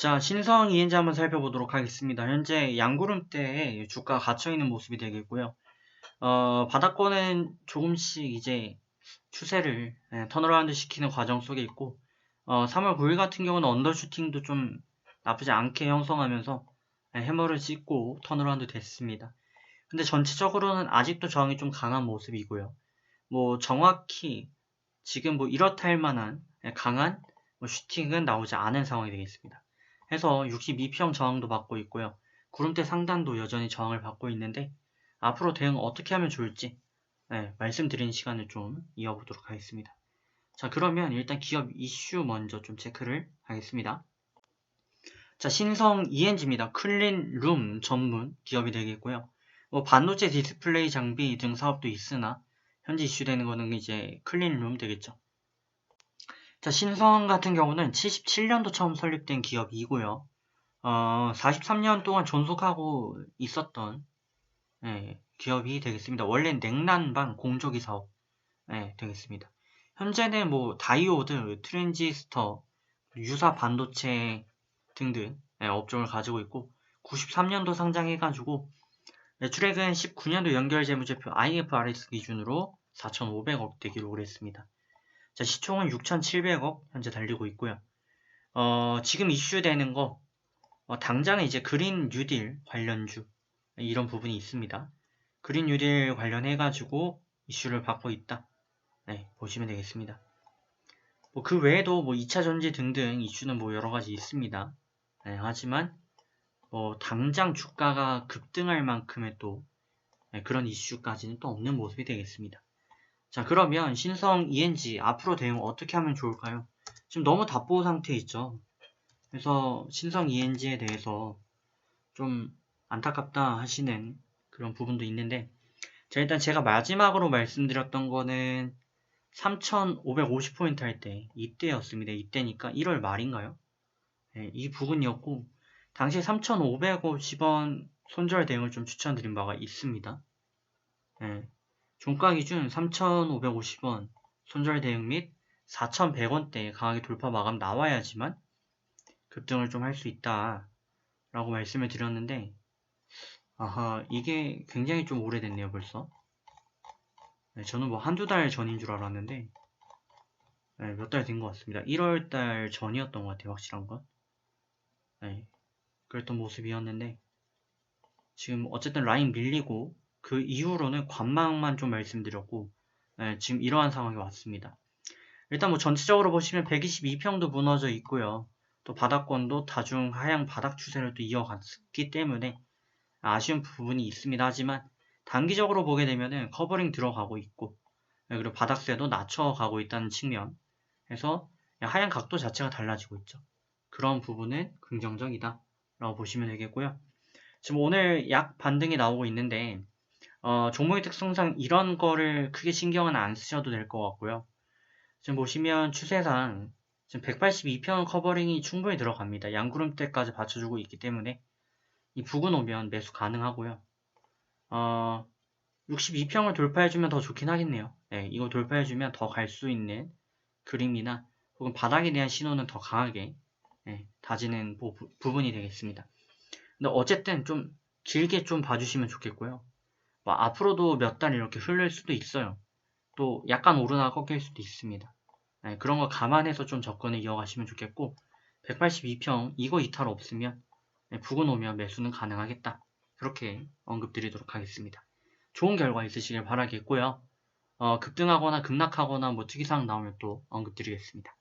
자, 신성 이엔지 한번 살펴보도록 하겠습니다. 현재 양구름대에 주가가 갇혀있는 모습이 되겠고요. 어, 바닥권은 조금씩 이제 추세를 예, 턴어라운드 시키는 과정 속에 있고, 어, 3월 9일 같은 경우는 언더슈팅도 좀 나쁘지 않게 형성하면서 예, 해머를 찍고 턴어라운드 됐습니다. 근데 전체적으로는 아직도 저항이 좀 강한 모습이고요. 뭐 정확히 지금 뭐 이렇다 할 만한 예, 강한 뭐 슈팅은 나오지 않은 상황이 되겠습니다. 해서 62평 저항도 받고 있고요. 구름대 상단도 여전히 저항을 받고 있는데 앞으로 대응 어떻게 하면 좋을지 네, 말씀드린 시간을 좀 이어보도록 하겠습니다. 자 그러면 일단 기업 이슈 먼저 좀 체크를 하겠습니다. 자 신성 ENG입니다. 클린 룸 전문 기업이 되겠고요. 뭐 반도체 디스플레이 장비 등 사업도 있으나 현재 이슈되는 거는 이제 클린 룸 되겠죠. 자, 신성 같은 경우는 77년도 처음 설립된 기업이고요. 어, 43년 동안 존속하고 있었던 예, 기업이 되겠습니다. 원래 냉난방 공조기 사업 예, 되겠습니다. 현재는 뭐 다이오드, 트랜지스터, 유사 반도체 등등 예, 업종을 가지고 있고 93년도 상장해가지고 매출액은 19년도 연결 재무제표 IFRS 기준으로 4,500억 대 기록을 했습니다. 자, 시총은 6,700억 현재 달리고 있고요. 어, 지금 이슈되는 거 어, 당장에 이제 그린 뉴딜 관련주 이런 부분이 있습니다. 그린 뉴딜 관련해 가지고 이슈를 받고 있다. 네, 보시면 되겠습니다. 뭐 그 외에도 뭐 2차 전지 등등 이슈는 뭐 여러 가지 있습니다. 네, 하지만 뭐 당장 주가가 급등할 만큼의 또 네, 그런 이슈까지는 또 없는 모습이 되겠습니다. 자 그러면 신성 ENG 앞으로 대응 어떻게 하면 좋을까요? 지금 너무 답보 상태 있죠. 그래서 신성 ENG에 대해서 좀 안타깝다 하시는 그런 부분도 있는데 자 일단 제가 마지막으로 말씀드렸던 거는 3550포인트 할 때 이때였습니다. 이때니까 1월 말인가요? 네, 이 부분이었고 당시 3550원 손절 대응을 좀 추천드린 바가 있습니다. 네, 종가 기준 3,550원 손절 대응 및 4,100원대 강하게 돌파 마감 나와야지만 급등을 좀 할 수 있다 라고 말씀을 드렸는데 아하 이게 굉장히 좀 오래됐네요 벌써. 네, 저는 뭐 한두 달 전인 줄 알았는데 네, 몇달 된 것 같습니다. 1월달 전이었던 것 같아요 확실한 건. 네, 그랬던 모습이었는데 지금 어쨌든 라인 밀리고 그 이후로는 관망만 좀 말씀드렸고 네, 지금 이러한 상황이 왔습니다. 일단 뭐 전체적으로 보시면 122평도 무너져 있고요. 또 바닥권도 다중 하향 바닥 추세를 또 이어갔기 때문에 아쉬운 부분이 있습니다. 하지만 단기적으로 보게 되면은 커버링 들어가고 있고 네, 그리고 바닥세도 낮춰가고 있다는 측면 에서 하향 각도 자체가 달라지고 있죠. 그런 부분은 긍정적이다 라고 보시면 되겠고요. 지금 오늘 약 반등이 나오고 있는데 어, 종목의 특성상 이런 거를 크게 신경은 안 쓰셔도 될 것 같고요. 지금 보시면 추세상 지금 182평 커버링이 충분히 들어갑니다. 양구름대까지 받쳐주고 있기 때문에 이 부근 오면 매수 가능하고요. 어, 62평을 돌파해주면 더 좋긴 하겠네요. 네, 이거 돌파해주면 더 갈 수 있는 그림이나 혹은 바닥에 대한 신호는 더 강하게 네, 다지는 부, 부분이 되겠습니다. 근데 어쨌든 좀 길게 좀 봐주시면 좋겠고요. 뭐 앞으로도 몇 달 이렇게 흘릴 수도 있어요. 또 약간 오르나 꺾일 수도 있습니다. 네, 그런 거 감안해서 좀 접근을 이어가시면 좋겠고 182평 이거 이탈 없으면 네, 부근 오면 매수는 가능하겠다. 그렇게 언급드리도록 하겠습니다. 좋은 결과 있으시길 바라겠고요. 어, 급등하거나 급락하거나 뭐 특이사항 나오면 또 언급드리겠습니다.